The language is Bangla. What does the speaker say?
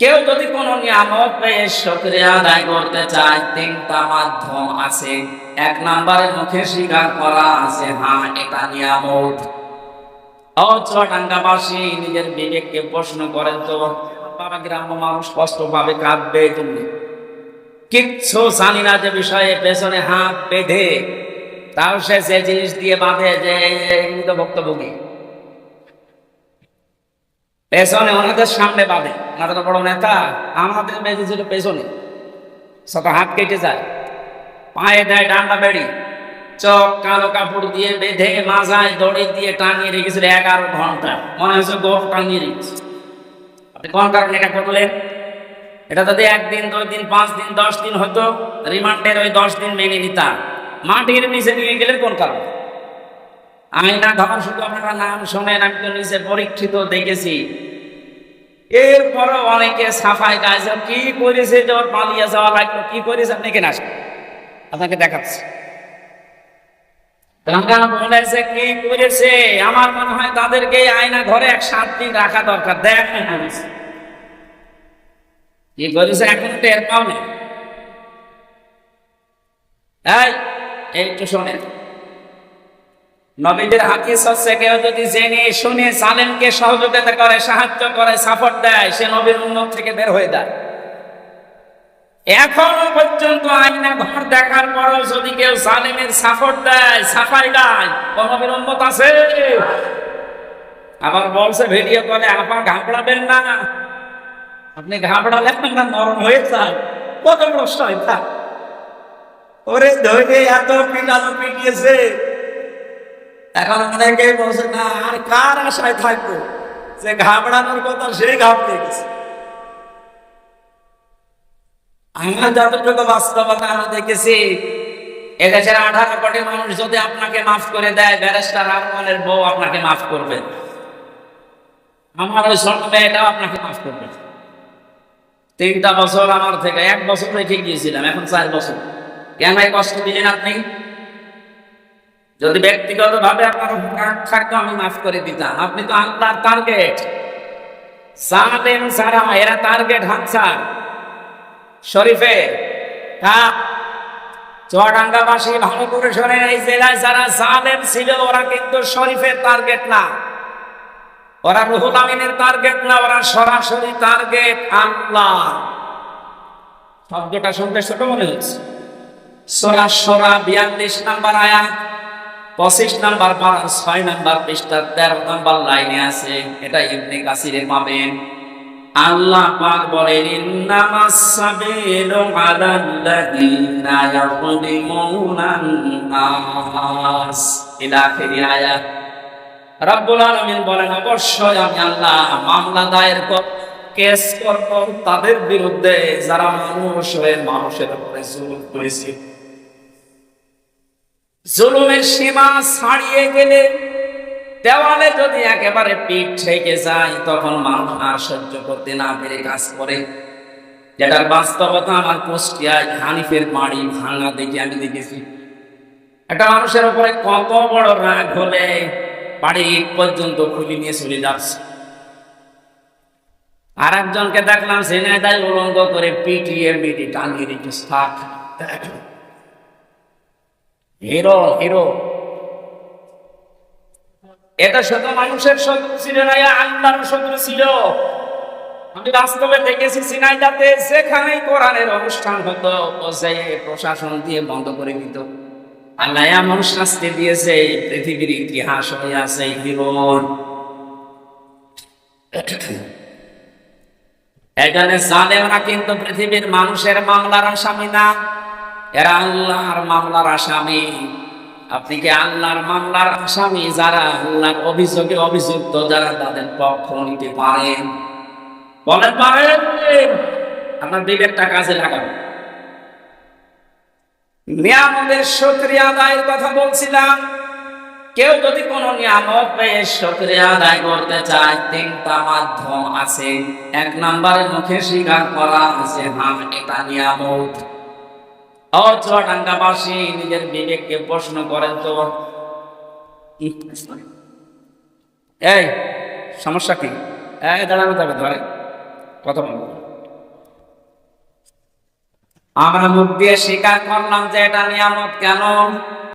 কেউ যদি কোনো নিয়ামত পেয়ে সক্রিয় আদায় করতে চায় তিনটা মাধ্যম আছে এক নম্বরে মুখে স্বীকার করা আছে হ্যাঁ এটা নিয়ামত চুয়াডাঙ্গাবাসী নিজের বিবেককে প্রশ্ন করেন তো বাবা গ্রাম্য মানুষ কষ্ট পাবে কাঁদবে তুমি কিচ্ছু জানি না যে বিষয়ে পেছনে হাত বেঁধে তাও সে যে জিনিস দিয়ে বাঁধে যে ভুক্তভোগী পেছনে ওনাদের সামনে বাঁধে। ওনাদের বড় নেতা, আমাদের বেঁধে ছিল পেছনে। শত হাত কেটে যায়, পায়ে দেয় ডান্ডা বেড়ি চক কালো কাপড় দিয়ে বেঁধে মাজায় দড়ি দিয়ে টাঙিয়ে রেখেছিল এগারো ঘণ্টা। মনে হচ্ছে গোপ টাঙিয়ে রেখেছে। আপনি কোন কারণে এটা করলেন এটা যদি একদিন, দুই দিন, পাঁচ দিন, দশ দিন হতো, রিমান্ডের ওই দশ দিন মেনে নিতাম। মাটির নিচে নিয়ে গেলেন কোন কারণে? আয়না ঘর শুধু আপনারা নাম শোনেন, আমি তো নিচে পরীক্ষিত দেখেছি। এরপরও অনেকে সাফাই কাজ কি করেছে ওর পালিয়ে যাওয়া লাগল কি করেছে, আপনি কেন আসেন। আপনাকে দেখাচ্ছি। বলেছে কি করেছে, আমার মনে হয় তাদেরকে আয়না ঘরে এক সাত দিন রাখা দরকার। আমি কি করেছে, এখন টের পাও না এই একটু শোনেন। নবীদের হাদিস হচ্ছে কেউ যদি জেনে শুনে সালেমকে সহযোগিতা করে, সাহায্য করে সাপোর্ট দেয়, সে নবীর উন্নত থেকে বের হয়ে যায়। এখনও পর্যন্ত আইনা ঘর দেখার পরও যদি কেউ সালেমের সাপোর্ট দেয়, সাফাই দেয় নবীর উন্নত আছে? আবার বলছে ভিডিও করে আপা ঘাবড়াবেন না। আপনি ঘাবড়ালে না নরম হয়ে যান। কত প্রশ্ন এটা ওরে ধরে এত পিটানো পিটিয়েছে। এখন অনেকে বলছে, না, আর কার আশায় থাকব? যে ঘাবড়ানোর কথা সে ঘাবড়ে গেছে। আমরা যতটুকু বাস্তবতা আমরা দেখেছি, এদেশের আঠারো কোটি মানুষ যদি আপনাকে মাফ করে দেয়, ব্যারেস্টার আরমানের বউ আপনাকে মাফ করবে। আমার ওই ছোট মেয়েটাও আপনাকে মাফ করবে। তিনটা বছর আমার থেকে, এক বছর রেখে গিয়েছিলাম, এখন চার বছর। কেন এই কষ্ট দিলেন আপনি? যদি ব্যক্তিগত ভাবে আপনার রাগ থাকতো আমি মাফ করে দিতাম, আপনি তো আল্লাহর টার্গেট সালেম সারা, এরা টার্গেট হাতছাড় শরীফে চুয়াডাঙ্গাবাসী ভালো করে শোনেন এই জেলায় যারা সালেম ছিল, ওরা কিন্তু শরীফের টার্গেট না। ওরা রুহুল আমিনের টার্গেট না, ওরা সরাসরি টার্গেট আল্লাহ। শব্দটা শুনতে ছোট মনে হচ্ছে। সোরা সোরা বিয়াল্লিশ নাম্বার আয়াত। পঁচিশ নাম্বার ছয় নাম্বার পৃষ্ঠার তেরো নাম্বার লাইনে আছে, এটা ইবনে কাসিরে পাবেন আল্লাহ পাক বলেন ইন্নামাস সাবিলু আলাল্লাযিনা ইয়াকুদিমুনান নাস ইলা আখিরি রব্বুল আলামিন বলেন, অবশ্যই আমি আল্লাহ মামলা দায়ের কেস করব। তাদের বিরুদ্ধে যারা মানুষ হয়ে মানুষের উপরে জুলুম করেছে জুলুমের সীমা ছাড়িয়ে গেলে দেওয়ালে যদি একেবারে পিঠ ঠেকে যায়, তখন মানুষ আর সহ্য করতে না পেরে কাজ করে। যেটার বাস্তবতা আমার কুষ্টিয়ায় হানিফের বাড়ি ভাঙা দেখে আমি দেখেছি। একটা মানুষের উপরে কত বড় রাগ হলে বাড়ি ইট পর্যন্ত খুলি নিয়ে চলে যাচ্ছে। আর একজনকে দেখলাম সেনাদায় উলঙ্গ করে পিটিয়ে মিটি টাঙিয়ে রেখে থাক হিরো হিরো। এটা শুধু মানুষের শত্রু ছিল না আল্লাহর শত্রু ছিল। আমি বাস্তবে দেখেছি, সিনাইদাতে যেখানেই কোরআনের অনুষ্ঠান হতো ও প্রশাসন দিয়ে বন্ধ করে দিত। আল্লাহ এমন শাস্তি দিয়েছে পৃথিবীর ইতিহাস হয়ে আছে হিরোর এখানে জালেমরা কিন্তু পৃথিবীর মানুষের মামলার আসামি না। এরা আল্লাহর মামলার আসামি। আপনি কি আল্লাহর মামলার আসামি? যারা আল্লাহর অভিযোগে অভিযুক্ত, যারা তাদের পক্ষ নিতে পারেন। বলেন, পারেন। আপনার বিবেকটা কাজে লাগাবেন। নিয়ামতের সক্রিয়া আদায়ের কথা বলছিলাম। কেউ যদি কোনো নিয়ামত পেয়ে সক্রিয়া আদায় করতে চায়, তিনটা মাধ্যম আছে। এক নম্বরে মুখে স্বীকার করা আছে হ্যাঁ এটা নিয়ামত। অচুয়াডাঙ্গাবাসী নিজের বিবেককে প্রশ্ন করেন তো। এই সমস্যা কি? এই দাঁড়ানো যাবে ধরেন কথা বলব আমরা মুখ দিয়ে স্বীকার করলাম যে এটা নিয়ামত কেন?